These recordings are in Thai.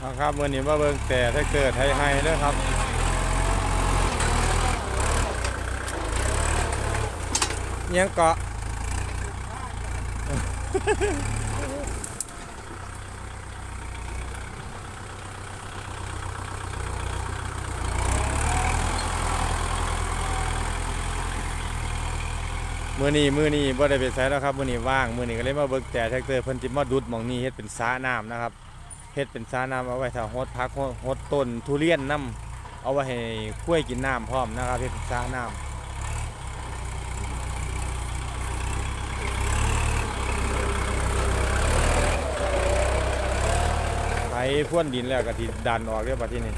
เอาครับมื่อนี้มาเบิ่งแต่ถ้าเกิดไทยไฮเด้อครับยังเกาะมือนี้มือนี้บ่ได้ไปใช้แล้วครับมือนี้ว่างมือนี้ก็เลยมาเบิกแต่แท็กเตอร์เพิ่นสิมาดุดมองนี้เฮ็ดเป็นสระน้ำนะครับ ฮ็ดเป็นสาน้ำเอาไว้ถ้าฮดพักฮดต้นทุเรียนน้ำเอาไว้ให้กล้วยกินน้ำพร้อมนะครับเฮ็ดเป็นสาน้ำไถพ่วนดินแล้วก็สิดันออกเรียบร้อยที่นี่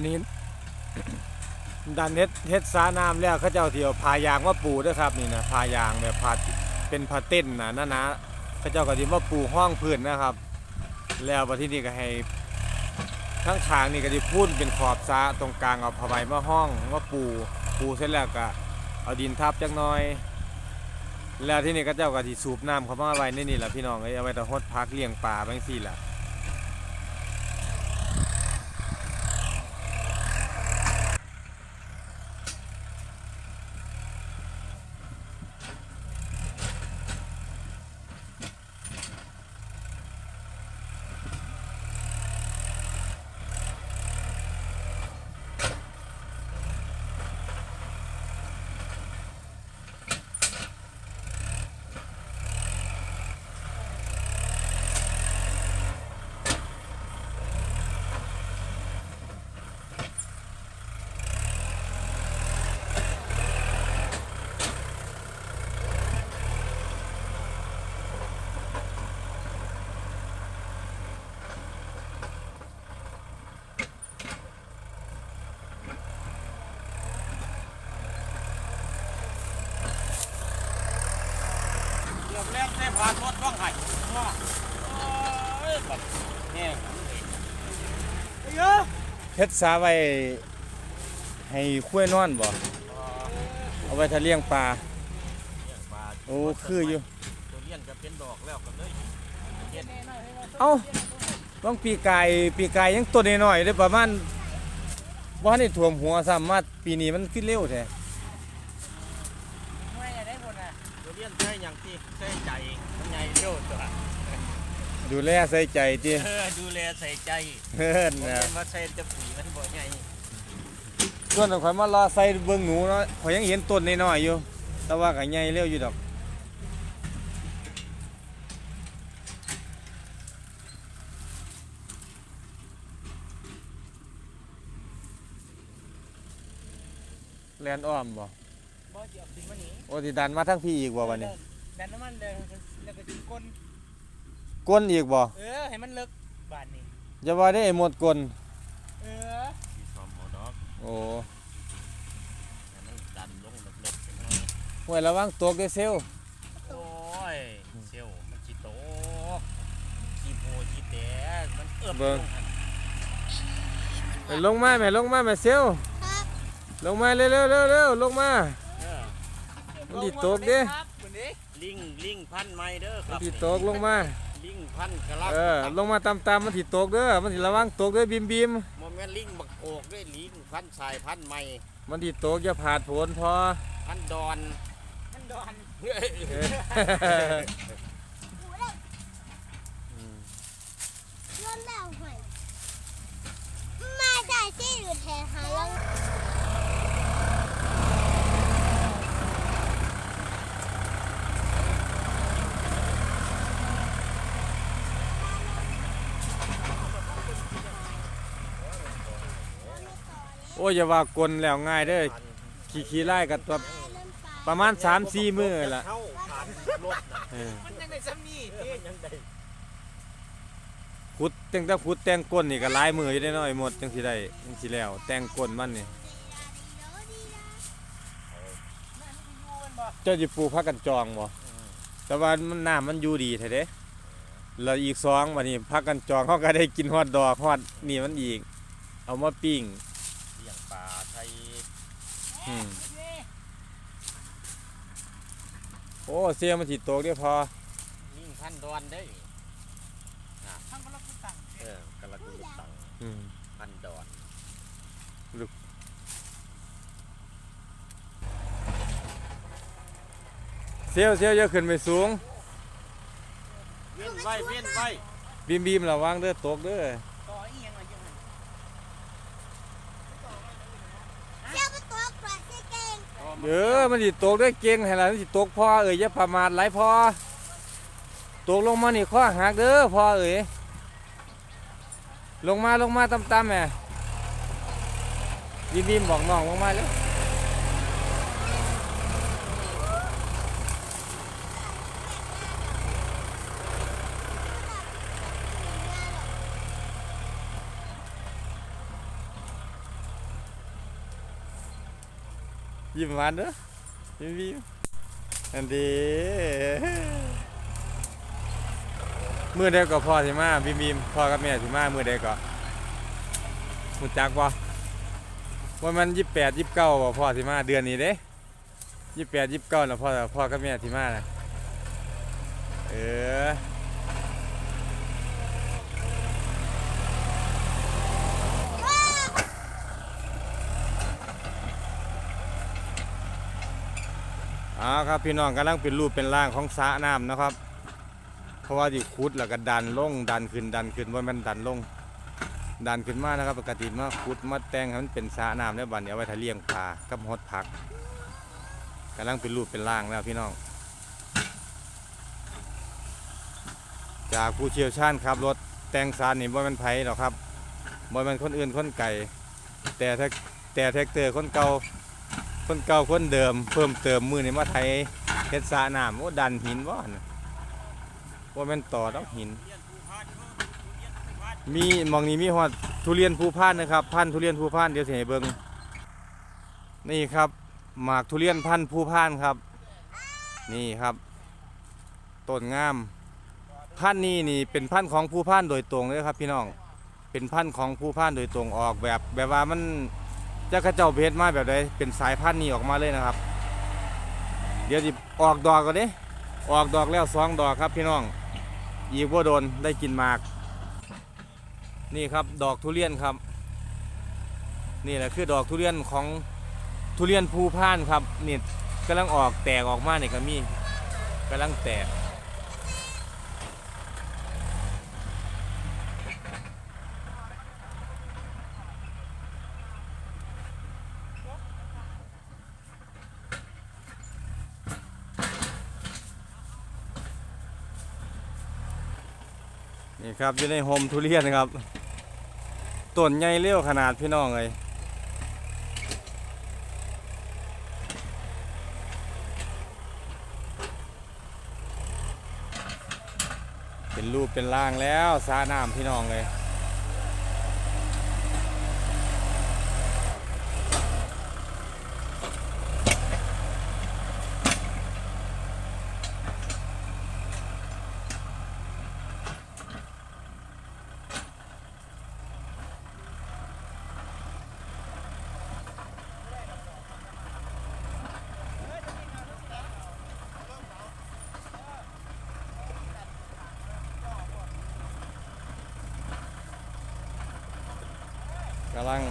นนี้ดันเฮ็ดเฮ็ดสาน้ำแล้วเขาเจ้าเที่ยวพายางมาปูด้วยครับนี่นะพายางแบบพาเป็นพาเต้นนะนะนะเขาเจ้าก็สิมาปูห้องพื้นนะครับ แล้วบัดที่นี่ก็ให้ทั้งขางนี่ก็สิพุ่นเป็นขอบสาตรงกลางเอาผ้าใบมาห้องมาปูปูเสร็จแล้วก็เอาดินทับจักหน่อย แล้วที่นี่ก็เจ้าก็สิสูบน้ำเขามาไว้ในนี่แหละพี่น้องเอ้ยเอาไว้แต่ฮดพักเลี้ยงปลาบางซี่ล่ะ เดี๋ยวแรกได้ผ่านรถว่างไห้ว่าเอ้ยแบบเนี่ยไอ้เยอะ เฮ็ดสาไว้ให้คุ้วยนอนบ่เอาไว้ถ้าเลี้ยงปลา โอ้คืออยู่ ตัวเลี้ยนจะเป็นดอกแล้วกันเลยเฮ็ดเอ้าบางปีกายปีกายยังต้นน้อยๆได้ประมาณบ่ทันได้ท่วมหัวซ้ำมาปีนี้มันขึ้นเร็วแท้ไม่ได้หมดอะตัวเลี้ยนใช่อย่างที่ใช่ใจมันใหญ่เร็วตัว ดูแลใส่ใจติเออดูแลใส่ใจเฮ็ดผมนะเห็นว่าใส่จะปุ๋ยมันบ่ใหญ่ส่วนข่อยมารอใส่เบิ่งหนูเนาะข่อยยังเห็นต้นน้อยๆอยู่ แต่ว่าก็ใหญ่เร็วอยู่ดอก แลนอ้อมบ่บ่เดี๋ยวถึงวันนี้โอ้สิดันมาทั้งพี่อีกบ่วันนี้ ดันน้ำมันเลยแล้วก็จิ้มก้น ก้นอีกบ่เออให้มันเลิกบานนี้จะว่าได้ไอ้หมดก้นเออที่ซอมหมอดอกโอ้ให้มันดันลงเล็กๆจังเลยห่วยระวังตกเด้อเซลลโอ้ยเซลลมันจิโตกจีโพจีแตกมันเอิบลงหั่นไปลงมาแม่ลงมาแม่เซลลงมาเร็วเร็วเร็วเร็วลงมา เออมันติตกเด้ครับวันนี้ลิงลิงพันไม้เด้อคมัรันบติตกลงมา ลิงพันกระลักเออลงมาตามตามๆมันติตกเด้อมันติระวังตกเด้อบีมบีมโมเมนลิงบักโอกด้วยลิงพันสายพันไม้มันติตกอย่าผาดโผนพอพันดอนมันดอนเอ้ยร่นแล้วหอยมาได้ที่หรือแทนหาแล้ว โอย่าว่ากลนแล้วง่ายเด้อขี่ขี่ไล่กับตัวประมาณ3-4มื้อละเข้าผ่านรถน่ะเออมันยังไงซ้ำนี่เออยังได้ขุดตั้งแต่ขุดแต่งก้นนี่ก็หลายมืออยู่ได้น้อยหมดจังสิได้จังสิแล้ว แต่งก้นมันนี่เจ้าสิปลูกพักกันจองบ่แต่ว่ามันน้ำมันอยู่ดีแท้เด้แล้วอีกสองบัดนี้พักกันจองเขาก็ได้กินฮอดดอกฮอดนี่มันอีก เอามาปิ้ง เลี้ยงปลาไทย อืม โอ้เสียมันสิตกเด้อพอลิงพันดอนได้อทำก็รับกูตังค์เออกระดูกตังอืมพันดอนเสียวเสียวอย่าขึ้นไปสูงเวียนไว้เวียนไว้บีมบีมระวังเด้อตกเด้อ ต่ออีหยังอะไรยังไง เจ้าประตูกระเก่ง เออมันสิตกด้อเก่งให้ล่ะมันสิตกพอเอ้ยอย่าประมาทหลายพอตกลงมานี่ข้อหักเด้อพอเอ้ยลงมาลงมาต่ำๆแม่บีมบีมบอกน้องลงมาแล้ว ยิ้มหวานเด้อยิ้มยิ้มอันดีมือใดก็พ่อสิมาบิมบิมพ่อกับแม่สิมามือใดก็มุจักบ่ว่ามันยี่แปดยี่เก้าบ่พ่อสิมาเดือนนี้เด้ยี่แปดยี่เก้าแล้วพ่อพ่อกับแม่สิมาน่ะเออ เอ๋อครับพี่น้องกำลังเป็นรูปเป็นร่างของสระน้ำนะครับ เพราะว่าดิขุดแล้วก็ดันลงดันขึ้นดันขึ้นว่ามันดันลง ดันขึ้นมานะครับปกติมาขุดมาแต่งให้มันเป็นสระน้ำได้วบัดเดี๋ยวเอาไว้ทะเลี้ยงปลากับหดผักกำลังเป็นรูปเป็นร่างแล้วพี่น้อง จากผู้เชี่ยวชาญครับรถแต่งสารนี่บ่แมันไผหรอกครับบ่แมันคนอื่นคนไก่แต่แต่แท็กเตอร์คนเก่า คนเก่าคนเดิม เพิ่มเติมมือในมาไทยเฮ็ดสระน้ำโอ้ดันหินบ่นว่าแมันต่อดอกหิน มีมองนี้มีฮอดทุเรียนภูพานนะครับ พันทุเรียนภูพานเดี๋ยวเสิให้เบิงนี่ครับ หมากทุเรียนพันภูพานครับ นี่ครับต้นงาม พันธุ์นี้นี่เป็นพันธุ์ของภูพานโดยตรงเลยครับ พี่น้องเป็นพันธุ์ของภูพานโดยตรงออกแบบแบบว่ามัน จะกระเจ้าเพชรมาแบบใดเป็นสายพันธุ์นี้ออกมาเลยนะครับ เดี๋ยวสิออกดอกก่อนเด้ออกดอกแล้วสองดอกครับพี่น้องอีกว่าโดนได้กินมาก นี่ครับดอกทุเรียนครับ นี่แหละคือดอกทุเรียนของทุเรียนภูพานครับนี่กำลังออกแตกออกมาเนี่ยก็มีกำลังแตก นี่ครับอยู่ในโฮมทุเรียนครับต้นใหญ่เลี้ยวขนาดพี่น้องเลยเป็นรูปเป็นร่างแล้วสาน้ำพี่น้องเลย กำลัง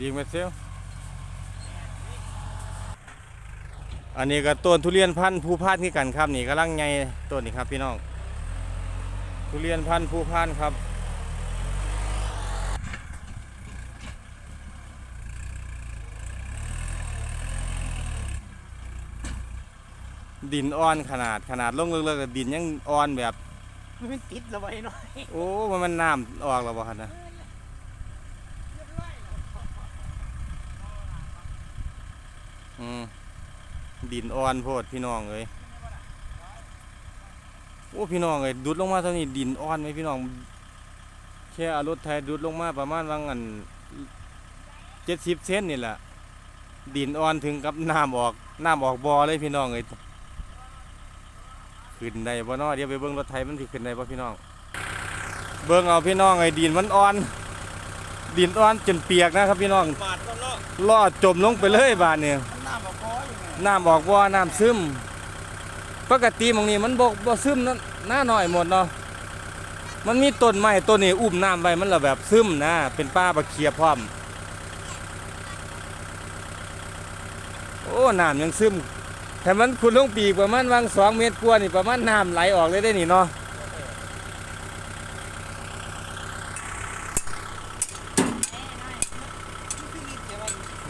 ลียงไปเซลอันนี้ก็ต้นทุเรียนพันธุ์ภูพานคือกันครับนี่กำลังไงต้นนี้ครับพี่น้องทุเรียนพันธุ์ภูพานครับดินอ่อนขนาดขนาดลงเลิกๆดินยังอ่อนแบบ มันติดระไว้หน่อย โอ้ มันมันน้ำออกแล้วบ่ครับนะ ดินอ่อนโพดพี่น้องเอ้ยโอ้พี่น้องเอ้ยดุดลงมาเท่านี้ดินอ่อนไหมพี่น้องแค่เอารถไทยดุดลงมาประมาณวังอันเจ็ดสิบเซนนี่แหละดินอ่อนถึงกับน้ำออกน้ำออกบ่อเลยพี่น้องเอ้ยขึ้นได้บ่เนาะเดี๋ยวไปเบิ่งรถไทยมันสิขึ้นได้บ่พี่น้อง เบิ่งเอาพี่น้องไอ้ดินมันอ่อน ดินอ่อนจนเปียกนะครับพี่น้องบาดก็เนาะลอดจมลงไปเลยบาดเนี่ยมั น้ำออกบ่อน้ำซึม ปกติมองนี้มันบ่บ่ซึมนั่นหน้าหน่อยหมดเนาะมันมีต้นไม้ต้นนี้อุ้มน้ำไว้มันละแบบซึมนะ เป็นป้าบะเคียพร้อม โอ้น้ำยังซึมแต่มันคุณลงปีกประมาณวางสองเมตรกว่านี่ประมาณน้ำไหลออกเลยได้นี่เนาะ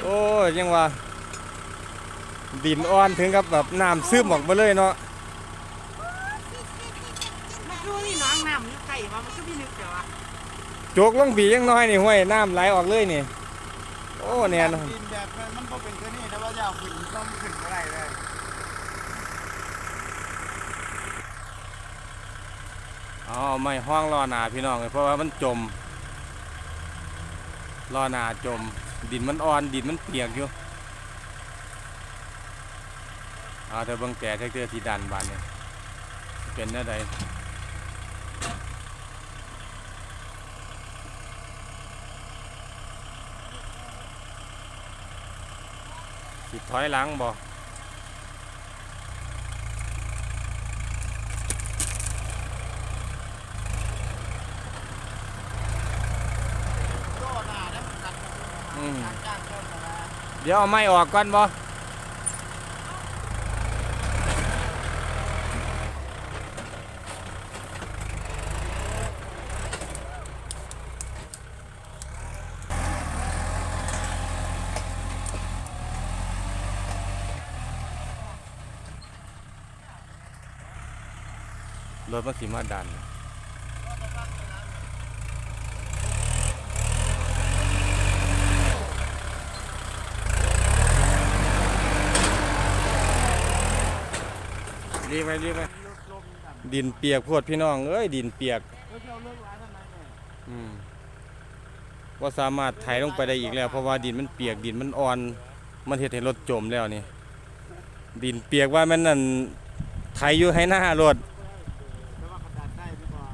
โอ้ยังว่า ดินอ่อนถึงกับแบบน้ำซึมออกมาเลยเนาะมันคือนี่น้องน้ำอยู่ไก่ว่ามันก็ไม่นึกเดี๋ยวอะโจกลงบียังน้อยนี่ห้วยน้ำไหลออกเลยนี่ โอ้เนี่ยนะดินแบบมันมันก็เป็นแค่นี้แต่ว่าอยาวขึ้นต้องขึ้นเท่าไหร่เลยเอาไม่ห้องรอหนาพี่น้องเลยเพราะว่ามันจมรอหนาจม ดินมันอ่อนดินมันเปียกอยู่ เอาเธอเบิ่งแต่แท็กเตอร์ที่ดันบานเนี่ยเป็นแน่ใดสิถอยหลังบ่โจ้หน้าแล้วมันตัดอืมจ้างต้นมาเดี๋ยวเอาไม้ออกก่อนบ่ รถมันสิมาดันรีบไปรีบไปดินเปียกพวดพี่น้อง เอ้ยดินเปียกแล้วเจ้าเลิกร้านทำไมเนี่ยอืมว่าสามารถไถลงไปได้อีกแล้ว เพราะว่าดินมันเปียกดินมันอ่อน มันเฮ็ดให้รถจมแล้วนี่ ดินเปียกว่ามันนั่นไถอยู่ให้หน้ารถ แต่ว่าขนาดได้ดีกว่า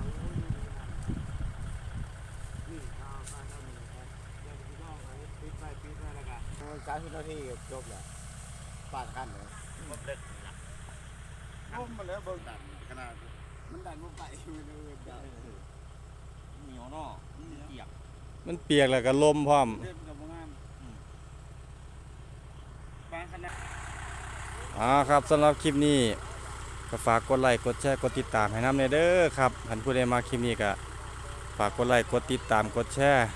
นี่ข้าวข้าวข้าวหนึ่งครับเดี๋ยวพี่น้องเอาปิดไปปิดไปแล้วกันการสิบนาทีก็จบแล้ว ปาดกันเลยบ่เลิกละร่มมาแล้วเบิ่งดันขนาด มันดันบ่ไปมันเออดันเหนียวเนาะเกียก มันเปียกแล้วก็ลมพร้อมเล่นกับบ่งามบางขนาดอ่าครับสำหรับคลิปนี้ก็ฝากกดไลค์กดแชร์กดติดตามให้น้ำในเด้อครับท่านผู้ใดมาคลิปนี้ก็ฝากกดไลค์กดติดตามกดแชร์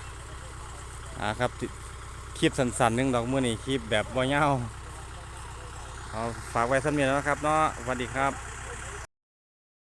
อ่าครับติคลิปสั้นๆหนึงดอกมื้อนี้คลิปแบบบ่ยาว เอาฝากไว้สำเนียงแล้วนะครับเนาะสวัสดีครับ